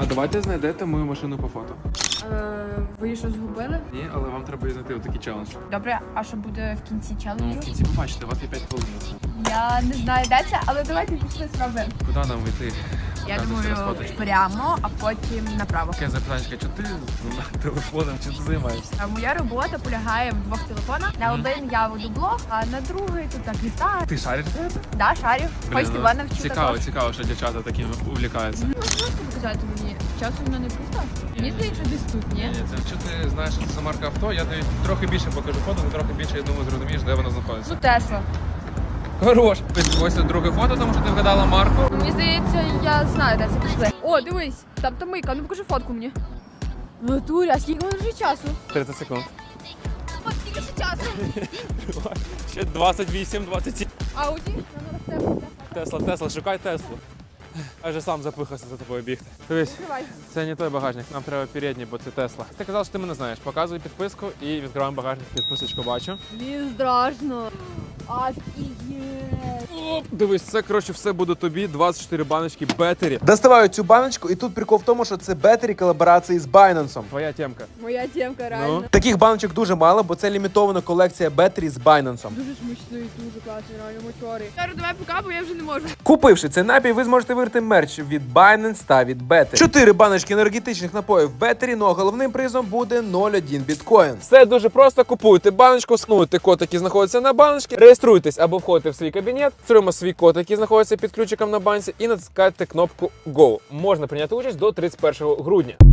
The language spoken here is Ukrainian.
А давайте знайдете мою машину по фото. Е, ви її що згубили? Ні, але вам треба знайти отакий челендж. Добре, а що буде в кінці Ну, челенджу? в кінці побачите, у вас є 5 хвилин на це. Я не знаю, де це, але давайте пішли спробуємо. Куди нам йти? Я думаю, прямо, а потім направо. Таке запитання, чи ти з телефоном, чи ти займаєшся? А Моя робота полягає в двох телефонах. На один я веду блог, а на другий тут так літаю. Ти шариш? Да, шарю. Хочете ну, вас навчу Цікаво, також. цікаво, що дівчата таким увлікаються. Ну, Можете показати мені? Часу воно не пусто? Мені здається, десь тут, ні? Ні, це якщо ти знаєш, що це марка авто, я тобі трохи більше покажу фото, трохи більше, я думаю, зрозумієш, де воно знаходиться. Ну, Тесла. Хорош. Ось це друге фото, тому що ти вгадала марку. Мені здається, я знаю, де це пішли. О, дивись, там там мийка, ну покажи фотку мені. Натурі, а скільки воно вже часу? 30 секунд. От скільки ще часу? Ще 28, 27. Ауді? Тесла, Тесла, шукай Теслу. Вже сам запихався за тобою бігти. Дивись, це не той багажник, нам треба передній, бо це Тесла. Ти казав, що ти мене знаєш. Показуй підписку і відкриваємо багажник. Підписочку бачу. Блін, страшно. Офігеть. Оп, дивись, це коротше все буде тобі. 24 баночки бетері. Доставаю цю баночку, і тут прикол в тому, що це бетері колаборації з Binance. Твоя темка. Моя темка реально. Ну. Таких баночок дуже мало, бо це лімітована колекція бетері з Binance. Дуже смачний, дуже класний, реально мотори. Зараз давай пока, бо я вже не можу. Купивши цей напій, ви зможете виграти мерч від Binance та від Bettery. Чотири баночки енергетичних напоїв Bettery, ну а головним призом буде 0,1 біткоін. Все дуже просто. Купуйте баночку, скануйте код, який знаходиться на баночці, реєструйтесь або входите в свій кабінет, створюємо свій код, який знаходиться під ключиком на банці, і натискайте кнопку Go. Можна прийняти участь до 31 грудня.